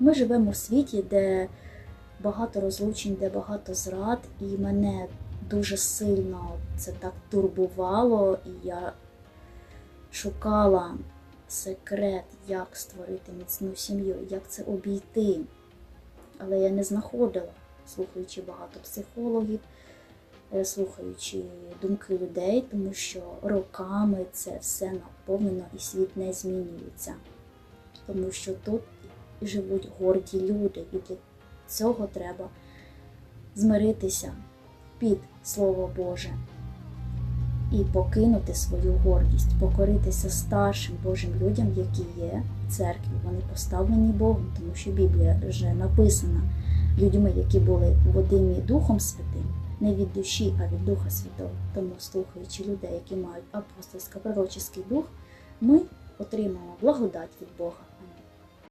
Ми живемо в світі, де багато розлучень, де багато зрад, і мене дуже сильно це так турбувало, і я шукала секрет, як створити міцну сім'ю, як це обійти. Але я не знаходила, слухаючи багато психологів, е, слухаючи думки людей, тому що роками це все наповнено і світ не змінюється. Тому що тут живуть горді люди, і для цього треба змиритися під Слово Боже і покинути свою гордість, покоритися старшим Божим людям, які є в церкві. Вони поставлені Богом, тому що Біблія вже написана людьми, які були водимі Духом Святим, не від душі, а від Духа Святого. Тому, слухаючи людей, які мають апостольсько-пророческий дух, ми отримаємо благодать від Бога.